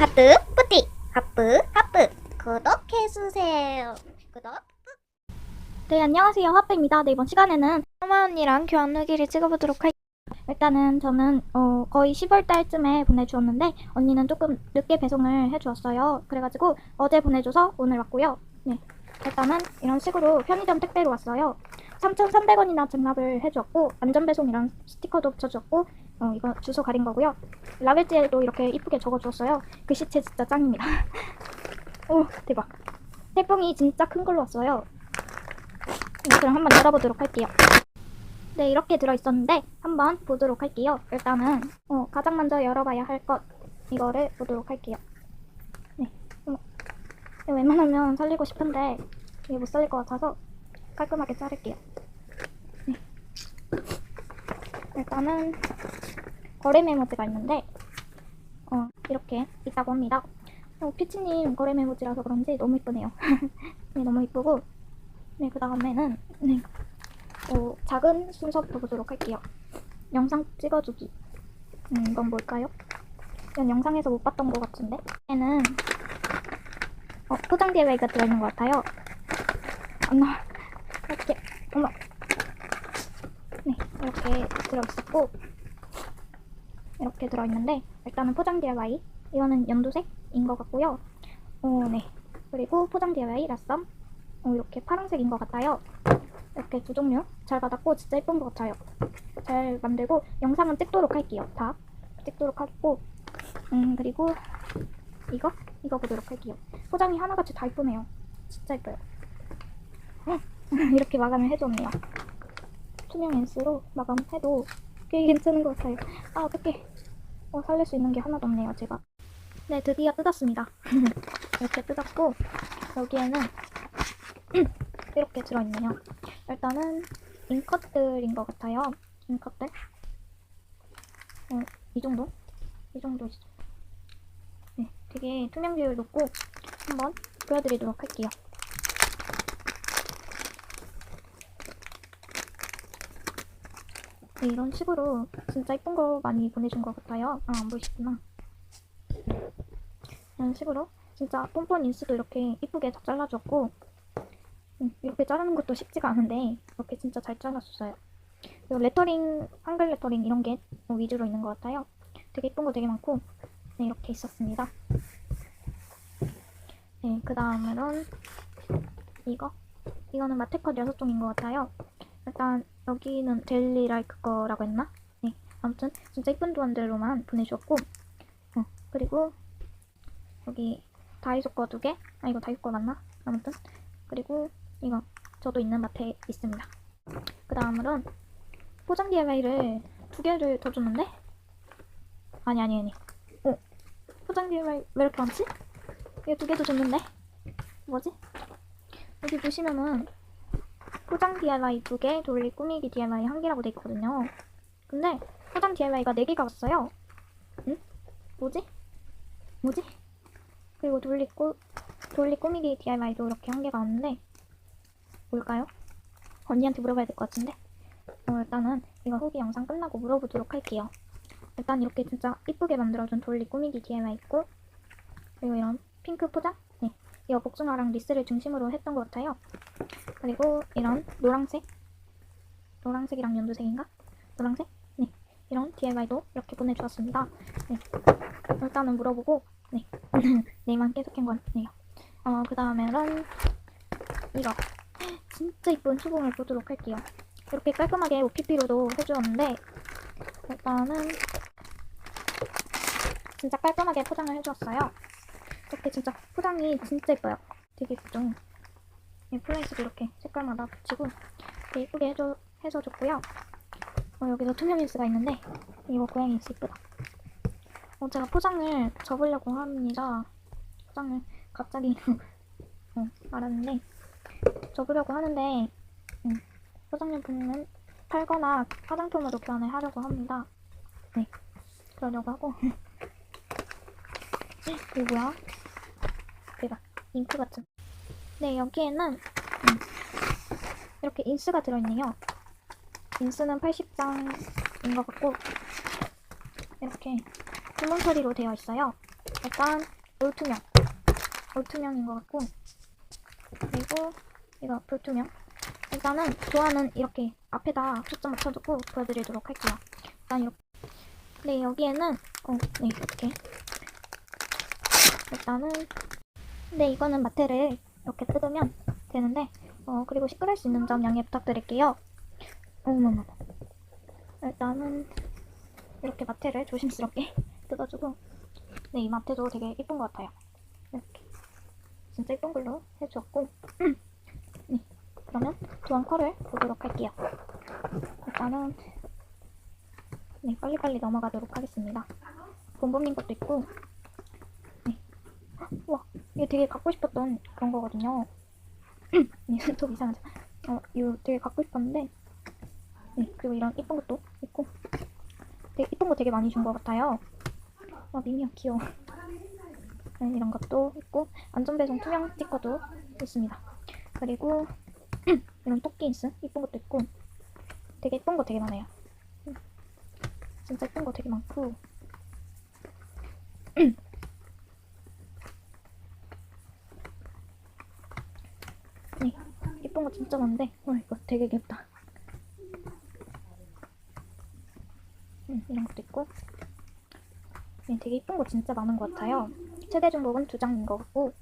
하트 뿌띠 하프 하프 구독해주세요 구독 네, 안녕하세요. 하프입니다. 네, 이번 시간에는 하마 언니랑 교환 후기를 찍어보도록 할게요. 일단은 저는 어, 거의 10월 달쯤에 보내주었는데 언니는 조금 늦게 배송을 해주었어요. 그래가지고 어제 보내줘서 오늘 왔고요. 네, 일단은 이런 식으로 편의점 택배로 왔어요. 3,300원이나 증납을 해주었고 안전배송이랑 스티커도 붙여주었고 어, 이거 주소 가린 거고요. 라벨지에도 이렇게 이쁘게 적어주었어요. 글씨체 진짜 짱입니다. 오, 대박. 태풍이 진짜 큰 걸로 왔어요. 네, 그럼 한번 열어보도록 할게요. 네, 이렇게 들어있었는데 한번 보도록 할게요. 일단은 어, 가장 먼저 열어봐야 할 것 이거를 보도록 할게요. 네. 네, 웬만하면 살리고 싶은데 이게 못 살릴 것 같아서 깔끔하게 자를게요. 네. 일단은 거래 메모지가 있는데 어, 이렇게 있다고 합니다. 어, 피치님 거래 메모지라서 그런지 너무 이쁘네요. 네, 너무 이쁘고 네, 그 다음에는 네, 어, 작은 순서부터 보도록 할게요. 영상 찍어주기. 음, 이건 뭘까요? 이건 영상에서 못 봤던 것 같은데. 얘는 어, 포장 DIY가 들어있는 것 같아요. 안 나와. 이렇게, 어머. 네, 이렇게 들어있었고 이렇게 들어있는데 일단은 포장 DIY 이거는 연두색인 것 같고요. 어, 네. 그리고 포장 DIY 라썸 어, 이렇게 파란색인 것 같아요. 이렇게 두 종류 잘 받았고 진짜 예쁜 것 같아요. 잘 만들고 영상은 찍도록 할게요. 다 찍도록 하고 음 그리고 이거 이거 보도록 할게요. 포장이 하나같이 다 예쁘네요. 진짜 예뻐요. 음, 이렇게 마감을 해줬네요. 투명 렌스로 마감해도 꽤 괜찮은 것 같아요. 아 어떡해. 어, 살릴 수 있는 게 하나도 없네요 제가. 네 드디어 뜯었습니다. 이렇게 뜯었고 여기에는 이렇게 들어있네요. 일단은 잉컷들인 것 같아요. 잉컷들. 어, 이 정도? 이 정도 있어. 네, 되게 투명 비율 높고 한번 보여드리도록 할게요. 네, 이런 식으로 진짜 예쁜 거 많이 보내준 것 같아요. 아, 안 보이시구나. 이런 식으로 진짜 pom폰 인스도 이렇게 이쁘게 다 잘라줬고 음, 이렇게 자르는 것도 쉽지가 않은데 이렇게 진짜 잘 잘랐었어요. 그리고 레터링, 한글 레터링 이런 게 위주로 있는 것 같아요. 되게 예쁜 거 되게 많고 네, 이렇게 있었습니다. 네, 그 다음으로는 이거 이거는 마테컷 6종인 것 같아요. 일단 여기는 델리 라이크 거라고 했나? 네, 아무튼 진짜 예쁜 도안들로만 보내주었고 어, 그리고 여기 다이소 거 두 개? 아 이거 다이소 거 맞나? 아무튼 그리고 이거 저도 있는 마트에 있습니다. 그 다음으로는 포장 DIY를 두 개를 더 줬는데? 아니 아니 아니. 어 포장 DIY 왜 이렇게 많지? 이거 두 개도 줬는데? 뭐지? 여기 보시면은 포장 DIY 두 개, 돌리 꾸미기 DIY 한 개라고 돼 있거든요. 근데 포장 DIY가 네 개가 왔어요. 응? 뭐지? 뭐지? 그리고 돌리 꾸 돌리 꾸미기 DIY도 이렇게 한 개가 왔는데 뭘까요? 언니한테 물어봐야 될 것 같은데 어, 일단은 이거 후기 영상 끝나고 물어보도록 할게요 일단 이렇게 진짜 이쁘게 만들어준 돌리 꾸미기 DIY 있고 그리고 이런 핑크 포장? 네 이거 복숭아랑 리스를 중심으로 했던 것 같아요 그리고 이런 노란색 노란색이랑 연두색인가? 노란색? 네 이런 DIY도 이렇게 보내주었습니다 네 일단은 물어보고 네 네만 계속 한 것 같네요 어, 그 다음에는 이거 진짜 이쁜 수봉을 보도록 할게요. 이렇게 깔끔하게 OPP로도 해주었는데 일단은 진짜 깔끔하게 포장을 해주었어요. 이렇게 진짜 포장이 진짜 예뻐요. 되게 예쁘죠? 이 플레이스도 이렇게 색깔마다 붙이고 되게 예쁘게 해줘, 해서 줬고요. 어, 여기서 투명 인스가 있는데 이거 고양이 인스 예쁘다. 어, 제가 포장을 접으려고 합니다. 포장을 갑자기 어, 알았는데 접으려고 하는데 음, 포장용품은 팔거나 화장품으로 교환을 하려고 합니다. 네, 그러려고 하고 이게 뭐야? 잉크 같은. 네, 여기에는 음, 이렇게 인스가 들어있네요. 인스는 80장인 것 같고 이렇게 주문 처리로 되어 있어요. 일단 올투명 올투명인 것 같고 그리고 이거 불투명 일단은 좋아하는 이렇게 앞에다 초점 맞춰두고 보여드리도록 할게요 일단 이렇게 네 여기에는 어, 네 이렇게 일단은 네 이거는 마테를 이렇게 뜯으면 되는데 어 그리고 시끄러울 수 있는 점 양해 부탁드릴게요. 어머머 일단은 이렇게 마테를 조심스럽게 뜯어주고 네 이 마테도 되게 예쁜 것 같아요. 이렇게. 진짜 예쁜 걸로 해주었고 네 그러면 도안 컬을 보도록 할게요. 일단은 네 빨리빨리 넘어가도록 하겠습니다. 본범님 것도 있고 네. 우와 이거 되게 갖고 싶었던 그런 거거든요. 네 손톱 이상하죠. 어 이거 되게 갖고 싶었는데 네 그리고 이런 예쁜 것도 있고 되게 예쁜 거 되게 많이 준 것 같아요. 와 미미야 귀여워. 네, 이런 것도 있고 안전배송 투명 스티커도 있습니다. 그리고 이런 토끼 인스 예쁜 것도 있고 되게 예쁜 거 되게 많아요. 음, 진짜 예쁜 거 되게 많고 네 예쁜 거 진짜 많은데? 와 이거 되게 귀엽다. 음, 이런 것도 있고. 네, 되게 예쁜 거 진짜 많은 것 같아요. 최대 중복은 두 장인 것 같고.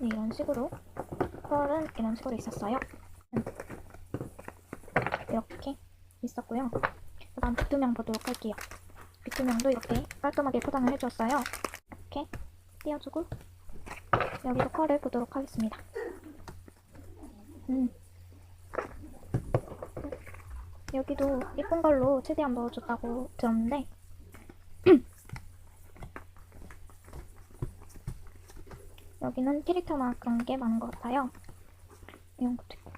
네, 이런 식으로. 펄은 이런 식으로 있었어요. 음. 이렇게 있었고요. 그 다음 비투명 보도록 할게요. 비투명도 이렇게 깔끔하게 포장을 해주었어요. 이렇게 띄워주고 여기도 컬을 보도록 하겠습니다 음. 여기도 예쁜 걸로 최대한 넣어줬다고 들었는데 여기는 캐릭터나 그런 게 많은 것 같아요. 이런 것도 있고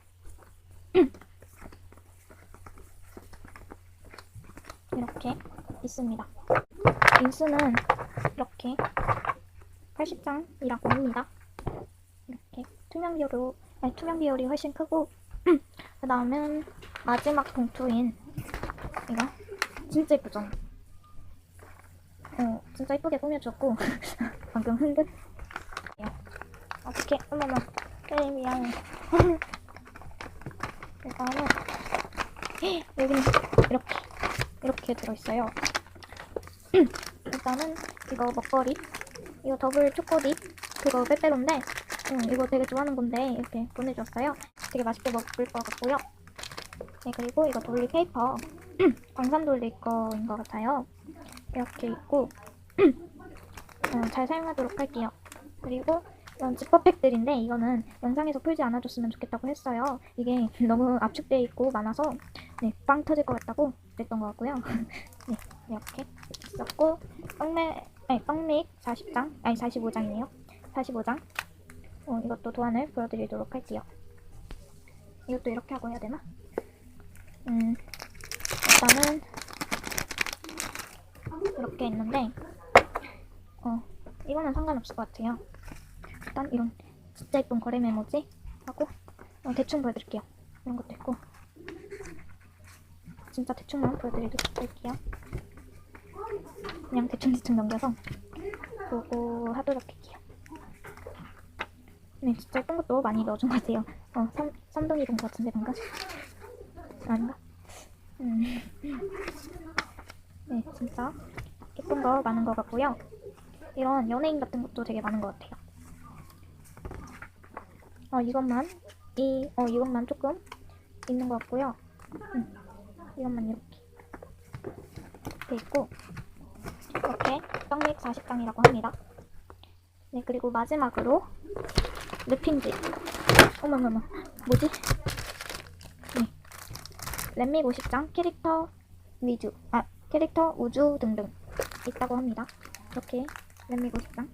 이렇게 있습니다. 인수는 이렇게 80장이라고 합니다. 투명 비율로 아니, 투명 비율이 훨씬 크고 그 다음은 마지막 봉투인 이거. 진짜 예쁘죠? 어 진짜 예쁘게 꾸며줬고 방금 흔들 어떻게? 어머머 에이 미안해 일단은 여기는 이렇게 이렇게 들어있어요. 일단은 이거 먹거리. 이거 더블 초코립 그거 빼빼로인데 음, 이거 되게 좋아하는 건데 이렇게 보내줬어요. 되게 맛있게 먹을 것 같고요. 네 그리고 이거 돌리 페이퍼. 광산 돌리 거인 것 같아요. 이렇게 있고 어, 잘 사용하도록 할게요. 그리고 이런 지퍼팩들인데 이거는 영상에서 풀지 않아줬으면 좋겠다고 했어요. 이게 너무 압축되어 있고 많아서 네, 빵 터질 것 같다고 그랬던 것 같고요. 네 이렇게 있었고 빵맥 아니 빵맥 40장? 아니 45장이네요. 45장 어, 이것도 도안을 보여드리도록 할게요 이것도 이렇게 하고 해야 되나? 음, 일단은 이렇게 있는데 어, 이거는 상관없을 것 같아요. 일단 이런 진짜 예쁜 거래 메모지 하고 어, 대충 보여드릴게요. 이런 것도 있고 진짜 대충만 보여드리도록 할게요. 그냥 대충 대충 넘겨서 보고 하도록 할게요. 네, 진짜 예쁜 것도 많이 넣어준 것 같아요. 어, 삼, 삼동이 본 것 같은데 방금? 아닌가? 음. 네, 진짜 예쁜 거 많은 것 같고요. 이런 연예인 같은 것도 되게 많은 것 같아요. 어, 이것만, 이, 어, 이것만 조금 있는 것 같고요. 음, 이것만 이렇게 돼 있고, 이렇게 떡잎 40장이라고 합니다. 네, 그리고 마지막으로 르핀지. 어머머머, 뭐지? 네. 렛미 50장 캐릭터 위주, 아, 캐릭터 우주 등등 있다고 합니다. 이렇게 렛미 50장.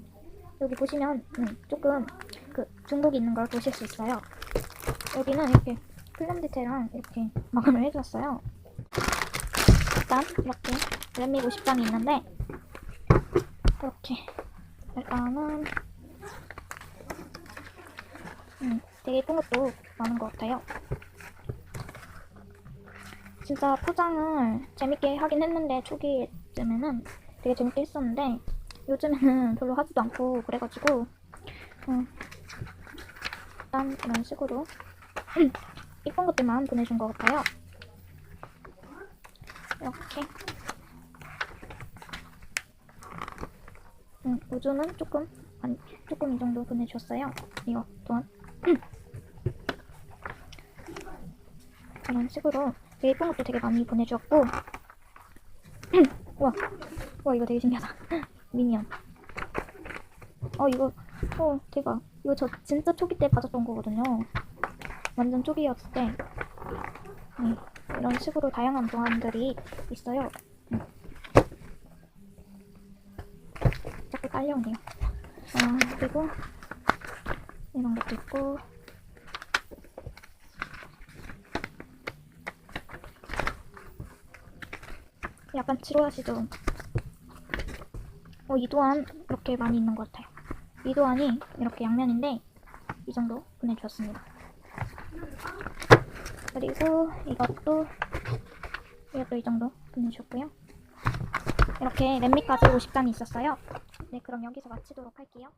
여기 보시면 음, 조금 그 중복이 있는 걸 보실 수 있어요. 여기는 이렇게 필름 디테일랑 이렇게 마감을 해줬어요. 일단 이렇게 렛미 50장이 있는데 이렇게 일단은 음, 되게 예쁜 것도 많은 것 같아요. 진짜 포장을 재밌게 하긴 했는데 초기쯤에는 되게 재밌게 했었는데 요즘에는 별로 하지도 않고 그래가지고 어, 일단 이런 식으로 이쁜 것들만 보내준 것 같아요. 이렇게 음, 우주는 조금 아니 조금 이 정도 보내주셨어요. 이거 또한 이런 식으로 되게 예쁜 것도 되게 많이 보내주었고 와, 와 이거 되게 신기하다. 미니언. 어 이거 어 대박. 이거 저 진짜 초기 때 받았던 거거든요. 완전 초기였을 때. 네, 이런 식으로 다양한 도안들이 있어요. 음. 자꾸 딸려오네요. 아 그리고 이런 것도 있고 약간 지루하시죠? 어, 이 도안 이렇게 많이 있는 것 같아요. 이 도안이 이렇게 양면인데 이 정도 보내주었습니다. 그리고 이것도 이것도 이 정도 보내주셨고요. 이렇게 랜미까지 50단이 있었어요. 네, 그럼 여기서 마치도록 할게요.